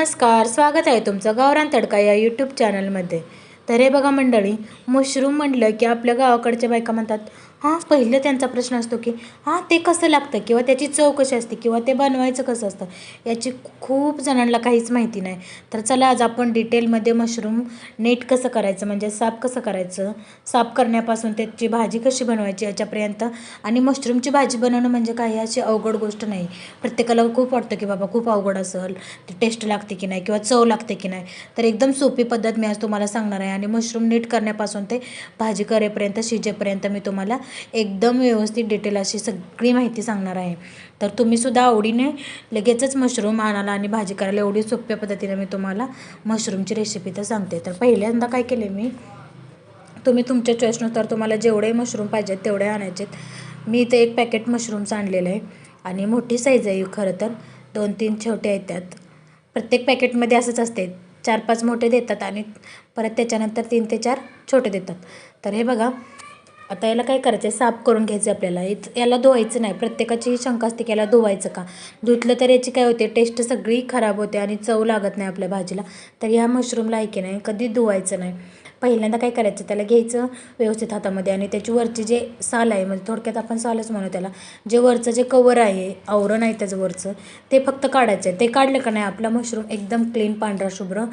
नमस्कार स्वागत आहे तुमचं गावरान तडका या यूट्यूब चॅनलमध्ये तर हे बघा मंडळी मशरूम म्हटलं की आपल्या गावाकडच्या बायका म्हणतात हां पहिलं त्यांचा प्रश्न असतो की हां ते कसं लागतं? किंवा त्याची चव कशी असते? किंवा ते बनवायचं कसं असतं? याची खूप जणांना काहीच माहिती नाही. तर चला आज आपण डिटेलमध्ये मशरूम नीट कसं करायचं? म्हणजे साफ कसं करायचं? साफ करण्यापासून त्याची भाजी कशी बनवायची याच्यापर्यंत? आणि मशरूमची भाजी बनवणं म्हणजे काही अशी अवघड गोष्ट नाही. प्रत्येकाला खूप वाटतं की बाबा खूप अवघड असेल. ती टेस्ट लागते की नाही? किंवा चव लागते की नाही? तर एकदम सोपी पद्धत मी आज तुम्हाला सांगणार आहे. आणि मशरूम नीट करण्यापासून ते भाजी करेपर्यंत शिजेपर्यंत मी तुम्हाला एकदम व्यवस्थित डिटेल अशी सगळी माहिती सांगणार आहे. तर तुम्हीसुद्धा आवडीने लगेचच मशरूम आणायला आणि भाजी करायला एवढी सोप्या पद्धतीने मी तुम्हाला मशरूमची रेसिपी तर सांगते. तर पहिल्यांदा काय केले मी तुम्ही तुमच्या चॉईसनुसार तुम्हाला जेवढे मशरूम पाहिजेत तेवढे आणायचे मी इथे एक पॅकेट मशरूमचं आणलेलं आहे आणि मोठी साईज आहे खरं तर. दोन तीन छोटे आहेत त्यात. प्रत्येक पॅकेटमध्ये असंच असते. चार पाच मोठे देतात आणि परत त्याच्यानंतर तीन ते चार छोटे देतात. तर हे बघा आता याला काय करायचं? आहे साफ करून घ्यायचं आपल्याला. याला धुवायचं नाही. प्रत्येकाची शंका असते की याला धुवायचं का? धुतलं तर याची काय होते? टेस्ट सगळी खराब होते आणि चव लागत नाही आपल्या भाजीला. तर ह्या मशरूमला आहे की नाही? कधी धुवायचं नाही. पहिल्यांदा काय करायचं? त्याला घ्यायचं व्यवस्थित हातामध्ये आणि त्याची वरची जे साल आहे म्हणजे थोडक्यात आपण सालच म्हणू त्याला जे वरचं जे कवर आहे आवरण आहे त्याचं वरचं ते फक्त काढायचं आहे. ते काढलं का नाही? आपला मशरूम एकदम क्लीन पांढरा शुभ्र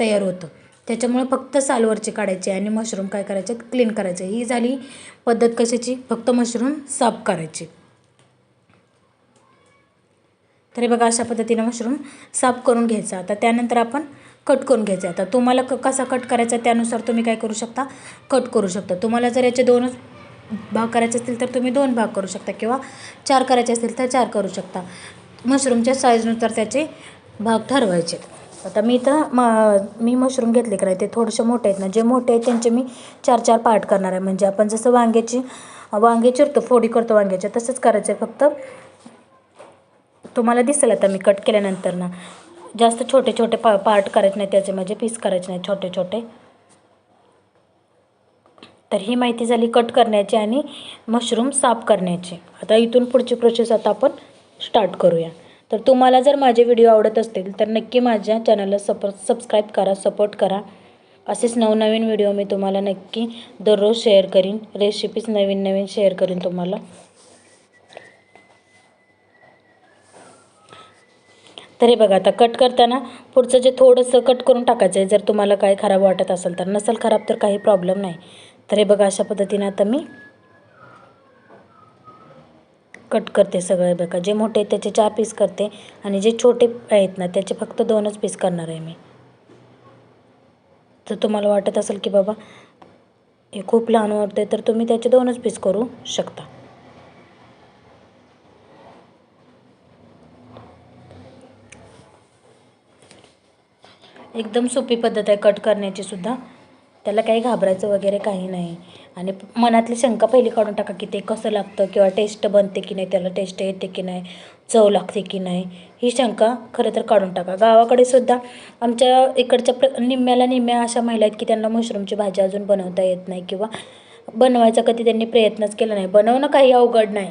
तयार होतं. त्याच्यामुळे फक्त सालवरची काढायची आणि मशरूम काय करायचे? क्लीन करायचे. ही झाली पद्धत कशाची? फक्त मशरूम साफ करायची. तर हे बघा अशा पद्धतीनं मशरूम साफ करून घ्यायचा. आता त्यानंतर आपण कट करून घ्यायचा. आता तुम्हाला क कसा कट करायचा त्यानुसार तुम्ही काय करू शकता? कट करू शकता. तुम्हाला जर याचे दोनच भाग करायचे असतील तर तुम्ही दोन भाग करू शकता किंवा चार करायचे असतील तर चार करू शकता. मशरूमच्या साईजनुसार त्याचे भाग ठरवायचे. आता मी तर म मी मशरूम घेतले काय ते थोडेसे मोठे आहेत ना. जे मोठे आहेत त्यांचे मी चार चार पार्ट करणार आहे. म्हणजे आपण जसं वांग्याची वांगे चिरतो फोडी करतो वांग्याच्या तसंच करायचं आहे फक्त. तुम्हाला दिसेल आता मी कट केल्यानंतर ना. जास्त छोटे छोटे पा पार्ट करायचे नाही त्याचे म्हणजे पीस करायचे नाही छोटे छोटे. तर ही माहिती झाली कट करण्याची आणि मशरूम साफ करण्याची. आता इथून पुढची प्रोसेस आता आपण स्टार्ट करूया. तर तुम्हाला जर माझे व्हिडिओ आवडत असतील तर नक्की माझ्या चॅनलला सप सबस्क्राईब करा सपोर्ट करा. असेच नवनवीन व्हिडिओ मी तुम्हाला नक्की दररोज शेअर करीन. रेसिपीज नवीन नवीन शेअर करीन तुम्हाला. तर हे बघा आता कट करताना पुढचं जे थोडंसं कट करून टाकायचं आहे जर तुम्हाला काय खराब वाटत असेल तर नसेल खराब तर काही प्रॉब्लेम नाही. तर हे बघा अशा पद्धतीने आता मी कट करते सगळे बघा जे मोठे आहेत त्याचे चार पीस करते आणि जे छोटे आहेत ना त्याचे फक्त दोनच पीस करणार आहे मी. जर तुम्हाला वाटत असेल की बाबा हे खूप लहान वाटते तर तुम्ही त्याचे दोनच पीस करू शकता. एकदम सोपी पद्धत आहे कट करण्याची सुद्धा. त्याला काही घाबरायचं वगैरे काही नाही. आणि मनातली शंका पहिली काढून टाका की ते कसं लागतं किंवा टेस्ट बनते की नाही त्याला टेस्ट येते की नाही चव लागते की नाही ही शंका खरं तर काढून टाका. गावाकडे सुद्धा आमच्या इकडच्या प्र निम्म्याला निम्म्या अशा महिला आहेत की त्यांना मशरूमची भाजी अजून बनवता येत नाही किंवा बनवायचा कधी त्यांनी प्रयत्नच केला नाही. बनवणं काही अवघड नाही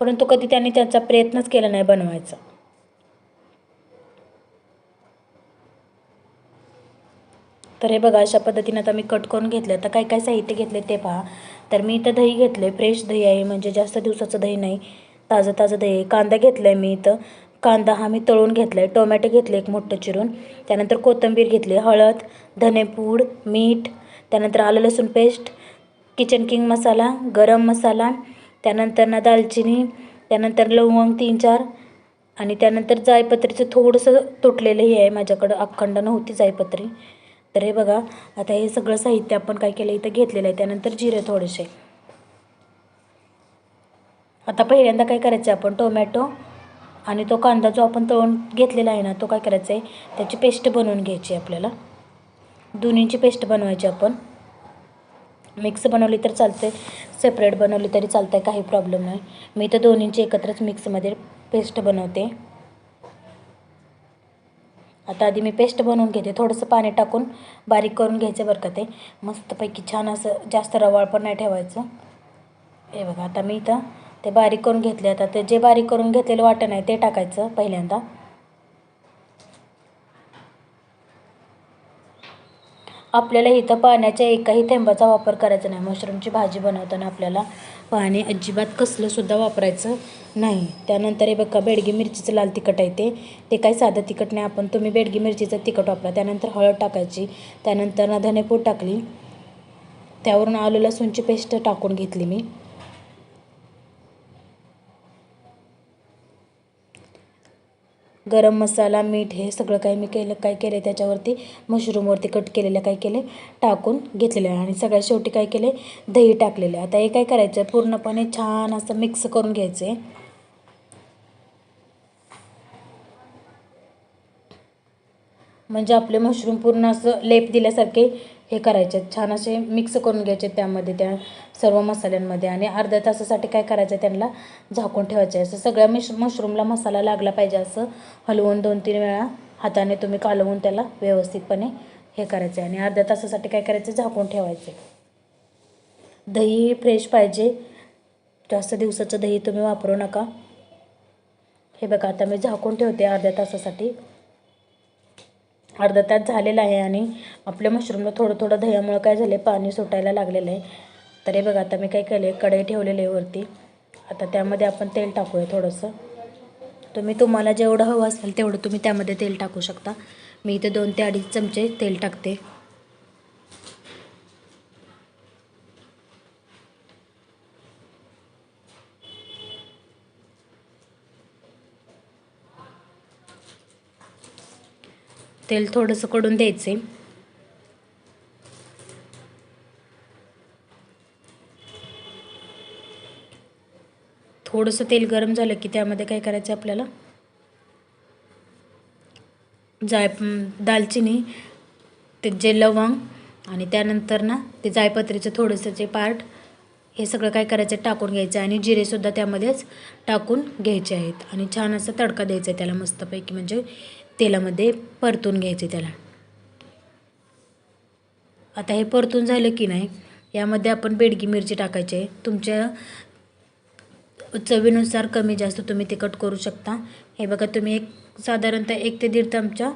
परंतु कधी त्यांनी त्याचा प्रयत्नच केला नाही बनवायचा. तर हे बघा अशा पद्धतीनं आता मी कट करून घेतलं. तर काय काय साहित्य घेतले ते पहा. तर मी इथं दही घेतलं आहे फ्रेश दही आहे. म्हणजे जास्त दिवसाचं दही नाही. ताजं ताजं दही आहे. कांदा घेतला आहे मी इथं. कांदा हा मी तळून घेतला आहे टोमॅटो घेतले एक मोठं चिरून. त्यानंतर कोथिंबीर घेतली. हळद धनेपूड मीठ. त्यानंतर आलं लसूण पेस्ट. किचन किंग मसाला गरम मसाला. त्यानंतर ना दालचिनी. त्यानंतर लवंग तीन चार. आणि त्यानंतर जायपत्रीचं थोडंसं तुटलेलं हे आहे. माझ्याकडं अखंड नव्हती जायपत्री. तर हे बघा आता हे सगळं साहित्य आपण काय केलं? इथं घेतलेलं आहे. त्यानंतर जिरे थोडेसे. आता पहिल्यांदा काय करायचं आहे आपण? टोमॅटो आणि तो कांदा जो आपण तळून घेतलेला आहे ना तो काय करायचा आहे? त्याची पेस्ट बनवून घ्यायची आहे आपल्याला. दोन्हींची पेस्ट बनवायची आपण. मिक्स बनवली तर चालते सेपरेट बनवली तरी चालतं आहे काही प्रॉब्लेम नाही. मी तर दोन्हींची एकत्रच मिक्समध्ये पेस्ट बनवते. आता आधी मी पेस्ट बनवून घेते. थोडंसं पाणी टाकून बारीक करून घ्यायचं बरं का ते. मस्तपैकी छान असं जास्त रवाळ पण नाही ठेवायचं. हे बघा आता मी इथं ते बारीक करून घेतले. आता ते जे बारीक करून घेतलेलं वाटण आहे ते टाकायचं पहिल्यांदा. आपल्याला इथं पाण्याच्या एकाही थेंबाचा वापर करायचा नाही. मशरूमची भाजी बनवताना आपल्याला पाणी अजिबात कसलंसुद्धा वापरायचं नाही. त्यानंतर हे बघा बेडगी मिरचीचं लाल तिखट आहे ते. ते काही साधं तिखट नाही. आपण तुम्ही बेडगी मिरचीचं तिखट वापरा. त्यानंतर हळद टाकायची. त्यानंतर ना धनेपूड टाकली. त्यावरून आलू लसूणची पेस्ट टाकून घेतली मी. गरम मसाला मीठ हे सगळं काही मी केलं काय केलं त्याच्यावरती मशरूमवरती कट केलेलं काय केले टाकून घेतलेलं आहे. आणि सगळ्यात शेवटी काय केले दही टाकलेलं आता हे काय करायचं आहे पूर्णपणे छान असं मिक्स करून घ्यायचं आहे म्हणजे आपले मशरूम पूर्ण असं लेप दिल्यासारखे हे करायचे छान असे मिक्स करून घ्यायचे त्यामध्ये त्या सर्व मसाल्यांमध्ये आणि अर्ध्या तासासाठी काय करायचं आहे त्यांना झाकून ठेवायचं आहे. असं सगळ्या मिश मशरूमला मसाला लागला पाहिजे असं हलवून दोन तीन वेळा हाताने तुम्ही कालवून त्याला व्यवस्थितपणे हे करायचं आहे. आणि अर्ध्या तासासाठी काय करायचं झाकून ठेवायचे दही फ्रेश पाहिजे. जास्त दिवसाचं दही तुम्ही वापरू नका. हे बघा आता मी झाकून ठेवते अर्ध्या तासासाठी. अर्धा तास झालेला आहे आणि आपल्या मशरूमला थोडं थोडं दह्यामुळं काय झालं आहे पाणी सुटायला लागलेलं आहे. तर हे बघा आता मी काय केलं आहे कढई ठेवलेली आहे वरती. आता त्यामध्ये आपण तेल टाकूया थोडंसं. तुम्ही तुम्हाला जेवढं हवं असेल तेवढं तुम्ही त्यामध्ये तेल टाकू शकता. मी इथे दोन ते अडीच चमचे तेल टाकते. तेल थोडंसं कडून द्यायचे थोडंसं तेल गरम झालं की त्यामध्ये काय करायचं आपल्याला? जाय दालचिनी ते जे लवंग आणि त्यानंतर ना ते जायपत्रीचं थोडंसं जे पार्ट हे सगळं काय करायचं टाकून घ्यायचं आणि जिरेसुद्धा त्यामध्येच टाकून घ्यायचे आहेत. आणि छान असं तडका द्यायचा आहे त्याला मस्तपैकी म्हणजे तेलामध्ये परतून घ्यायचे त्याला. आता हे परतून झालं की नाही यामध्ये आपण बेडगी मिरची टाकायची आहे. तुमच्या चवीनुसार कमी जास्त तुम्ही तिखट करू शकता. हे बघा तुम्ही एक साधारणतः एक ते दीड चमचा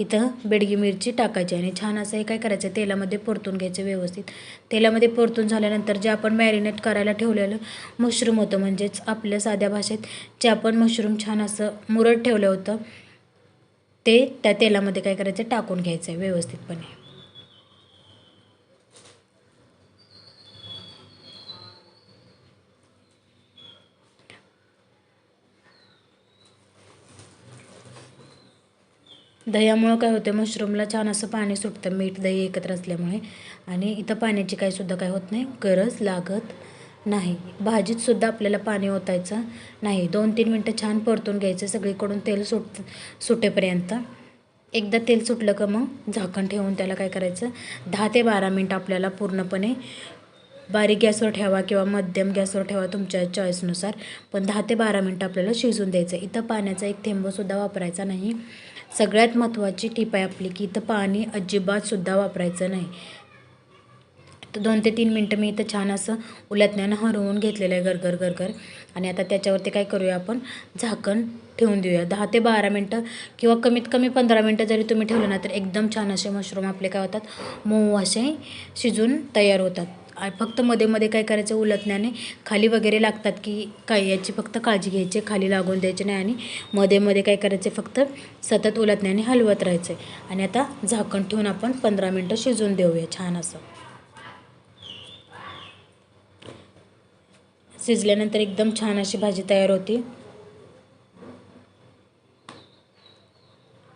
इथं बेडगी मिरची टाकायची आणि छान असं हे काय करायचं तेलामध्ये परतून घ्यायचं व्यवस्थित. तेलामध्ये परतून झाल्यानंतर जे आपण मॅरिनेट करायला ठेवलेलं मशरूम होतं म्हणजेच आपल्या साध्या भाषेत जे आपण मशरूम छान असं मुरत ठेवलं होतं ते त्या तेलामध्ये काय करायचं टाकून घ्यायचं आहे व्यवस्थितपणे. दह्यामुळं काय होतं मशरूमला छान असं पाणी सुटतं मीठ दही एकत्र असल्यामुळे. आणि इथं पाण्याची काही सुद्धा काय होत नाही गरज लागत नाही. भाजीतसुद्धा आपल्याला पाणी ओतायचं नाही. दोन तीन मिनटं छान परतून घ्यायचं सगळीकडून तेल सुट सुटेपर्यंत. एकदा तेल सुटलं का मग झाकण ठेवून त्याला काय करायचं दहा ते बारा मिनटं आपल्याला पूर्णपणे बारीक गॅसवर ठेवा किंवा मध्यम गॅसवर ठेवा तुमच्या चॉईसनुसार पण दहा ते बारा मिनटं आपल्याला शिजून द्यायचं. आहे इथं पाण्याचा एक थेंबसुद्धा वापरायचा नाही. सगळ्यात महत्त्वाची टीप आहे आपली की इथं पाणी अजिबातसुद्धा वापरायचं नाही. तर दोन ते तीन मिनटं मी इथं छान असं उलटण्यानं हरवून घेतलेलं आहे गरगर गरगर आणि आता त्याच्यावरती काय करूया आपण? झाकण ठेवून देऊया. दहा ते बारा मिनटं किंवा कमीत कमी पंधरा मिनटं जरी तुम्ही ठेवलं ना तर एकदम छान असे मशरूम आपले काय होतात? मऊ असे शिजून तयार होतात. फक्त मध्ये मध्ये काय करायचं? उलटण्याने खाली वगैरे लागतात की काय याची फक्त काळजी घ्यायची खाली लागून द्यायची नाही आणि मध्ये मध्ये काय करायचे? फक्त सतत उलटण्याने हलवत राहायचं. आणि आता झाकण ठेवून आपण पंधरा मिनटं शिजवून देऊया छान असं. शिजल्यानंतर एकदम छान अशी भाजी तयार होती.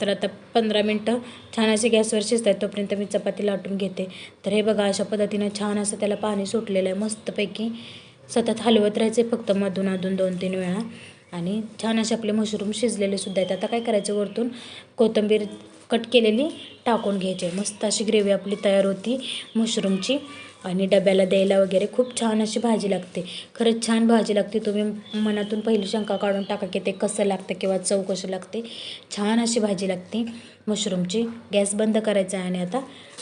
तर आता पंधरा मिनटं छान असे गॅसवर शिजतात तोपर्यंत मी चपाती लाटून घेते. तर हे बघा अशा पद्धतीनं छान असं त्याला पाणी सुटलेलं आहे. मस्तपैकी सतत हलवत राहायचे फक्त मधून अधून दोन तीन वेळा. आणि छान असे आपले मशरूम शिजलेले सुद्धा आहेत. आता काय करायचं वरतून कोथिंबीर कट केलेली टाकून घ्यायची. मस्त अशी ग्रेव्ही आपली तयार होती मशरूमची. आणि डब्याला द्यायला वगैरे खूप छान अशी भाजी लागते. खरंच छान भाजी लागते. तुम्ही मनातून पहिली शंका काढून टाका की ते कसं लागतं किंवा चव कशी लागते. छान अशी भाजी लागते. मशरूमची गॅस बंद करायचा आहे आणि आता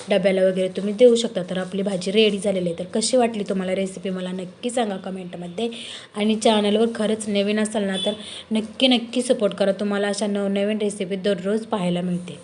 डब्याला वगैरे तुम्ही देऊ शकता. तर आपली भाजी रेडी झालेली आहे. तर कशी वाटली तुम्हाला रेसिपी मला नक्की सांगा कमेंटमध्ये आणि चॅनलवर खरंच नवीन असाल ना तर नक्की नक्की सपोर्ट करा. तुम्हाला अशा नवनवीन रेसिपी दररोज पाहायला मिळते